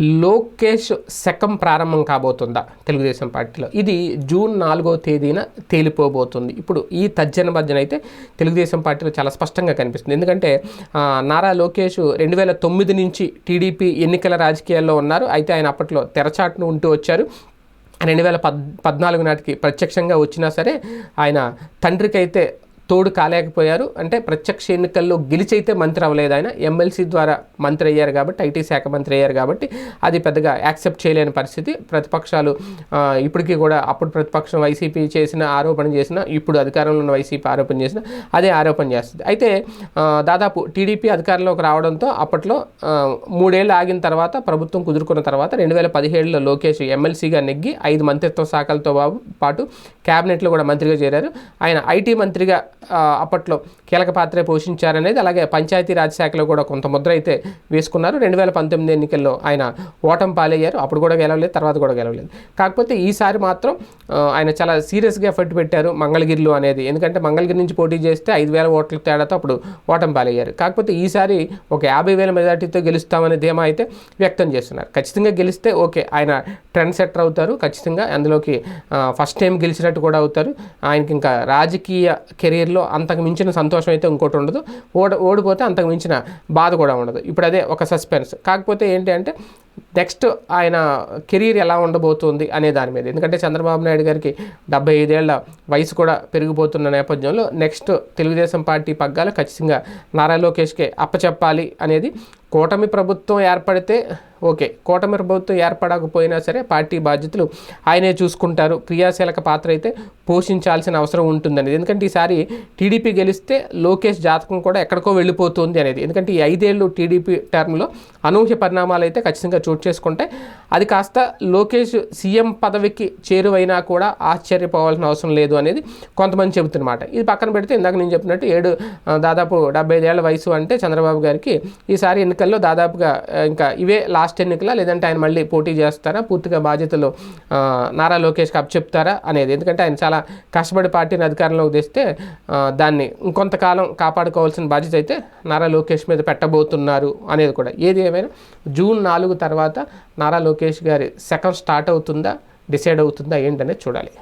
లోకేష్ శకం ప్రారంభం కాబోతుందా తెలుగుదేశం పార్టీలో? ఇది జూన్ నాలుగో తేదీన తేలిపోబోతుంది. ఇప్పుడు ఈ తర్జన భర్జన అయితే తెలుగుదేశం పార్టీలో చాలా స్పష్టంగా కనిపిస్తుంది. ఎందుకంటే నారా లోకేష్ రెండు వేల తొమ్మిది నుంచి టీడీపీ ఎన్నికల రాజకీయాల్లో ఉన్నారు. అయితే ఆయన అప్పట్లో తెరచాటును ఉంటూ వచ్చారు. రెండు వేల పద్ పద్నాలుగు నాటికి ప్రత్యక్షంగా వచ్చినా సరే ఆయన తండ్రికి అయితే తోడు కాలేకపోయారు. అంటే ప్రత్యక్ష ఎన్నికల్లో గెలిచైతే మంత్రి అవ్వలేదు ఆయన. ఎమ్మెల్సీ ద్వారా మంత్రి అయ్యారు కాబట్టి ఐటీ శాఖ మంత్రి అయ్యారు కాబట్టి అది పెద్దగా యాక్సెప్ట్ చేయలేని పరిస్థితి. ప్రతిపక్షాలు ఇప్పటికీ కూడా అప్పుడు ప్రతిపక్షం వైసీపీ చేసిన ఆరోపణ చేసిన ఇప్పుడు అధికారంలో ఉన్న వైసీపీ ఆరోపణ చేసిన అదే ఆరోపణ చేస్తుంది. అయితే దాదాపు టీడీపీ అధికారంలోకి రావడంతో అప్పట్లో మూడేళ్ళు ఆగిన తర్వాత ప్రభుత్వం కుదురుకున్న తర్వాత రెండు వేల పదిహేడులో లోకేష్ ఎమ్మెల్సీగా నెగ్గి ఐదు మంత్రిత్వ శాఖలతో పాటు క్యాబినెట్లో కూడా మంత్రిగా చేరారు. ఆయన ఐటీ మంత్రిగా అప్పట్లో కీలక పాత్ర పోషించారనేది అలాగే పంచాయతీరాజ్ శాఖలో కూడా కొంత ముద్ర అయితే వేసుకున్నారు. రెండు వేల పంతొమ్మిది ఎన్నికల్లో ఆయన ఓటం పాలయ్యారు. అప్పుడు కూడా గెలవలేదు తర్వాత కూడా గెలవలేదు. కాకపోతే ఈసారి మాత్రం ఆయన చాలా సీరియస్గా ఎఫర్ట్ పెట్టారు మంగళగిరిలో అనేది. ఎందుకంటే మంగళగిరి నుంచి పోటీ చేస్తే ఐదు వేల ఓట్ల తేడాతో అప్పుడు ఓటం పాలయ్యారు. కాకపోతే ఈసారి ఒక యాభై వేల మెజార్టీతో గెలుస్తామనే ధీమా అయితే వ్యక్తం చేస్తున్నారు. ఖచ్చితంగా గెలిస్తే ఓకే ఆయన ట్రెండ్ సెటర్ అవుతారు ఖచ్చితంగా. అందులోకి ఫస్ట్ టైం గెలిచినట్టు కూడా అవుతారు. ఆయనకి ఇంకా రాజకీయ కెరీర్ కెరీర్లో అంతకు మించిన సంతోషం అయితే ఇంకోటి ఉండదు. ఓడ ఓడిపోతే అంతకు మించిన బాధ కూడా ఉండదు. ఇప్పుడు అదే ఒక సస్పెన్స్. కాకపోతే ఏంటి అంటే నెక్స్ట్ ఆయన కెరీర్ ఎలా ఉండబోతుంది అనే దాని మీద. ఎందుకంటే చంద్రబాబు నాయుడు గారికి డెబ్బై ఐదేళ్ళ వయసు కూడా పెరిగిపోతున్న నేపథ్యంలో నెక్స్ట్ తెలుగుదేశం పార్టీ పగ్గాలు ఖచ్చితంగా నారా లోకేష్కే అప్పచెప్పాలి అనేది కూటమి ప్రభుత్వం ఏర్పడితే ఓకే కూటమి ప్రభుత్వం ఏర్పడకపోయినా సరే పార్టీ బాధ్యతలు ఆయనే చూసుకుంటారు. క్రియాశీలక పాత్ర అయితే పోషించాల్సిన అవసరం ఉంటుందనేది. ఎందుకంటే ఈసారి టీడీపీ గెలిస్తే లోకేష్ జాతకం కూడా ఎక్కడికో వెళ్ళిపోతుంది అనేది. ఎందుకంటే ఈ ఐదేళ్ళు టీడీపీ టర్మ్లో అనూహ్య పరిణామాలు అయితే ఖచ్చితంగా చోటు చేసుకుంటే అది కాస్త లోకేష్ సీఎం పదవికి చేరువైనా కూడా ఆశ్చర్యపోవాల్సిన అవసరం లేదు అనేది కొంతమంది చెబుతున్నమాట. ఇది పక్కన పెడితే ఇందాక నేను చెప్పినట్టు ఏడు దాదాపు డెబ్బై ఐదేళ్ళ వయసు అంటే చంద్రబాబు గారికి ఈసారి ఎన్నికల్లో దాదాపుగా ఇంకా ఇవే లాస్ట్ ఎన్నికల లేదంటే ఆయన మళ్ళీ పోటీ చేస్తారా? పూర్తిగా బాధ్యతలు నారా లోకేష్కి అప్పచెప్తారా అనేది? ఎందుకంటే ఆయన చాలా కష్టపడి పార్టీని అధికారంలోకి తెస్తే దాన్ని ఇంకొంతకాలం కాపాడుకోవాల్సిన బాధ్యత అయితే నారా లోకేష్ మీద పెట్టబోతున్నారు అనేది కూడా. ఏది ఏమైనా జూన్ నాలుగు తర్వాత నారా లోకేష్ గారి సెకండ్ స్టార్ట్ అవుతుందా డిసైడ్ అవుతుందా ఏంటనేది చూడాలి.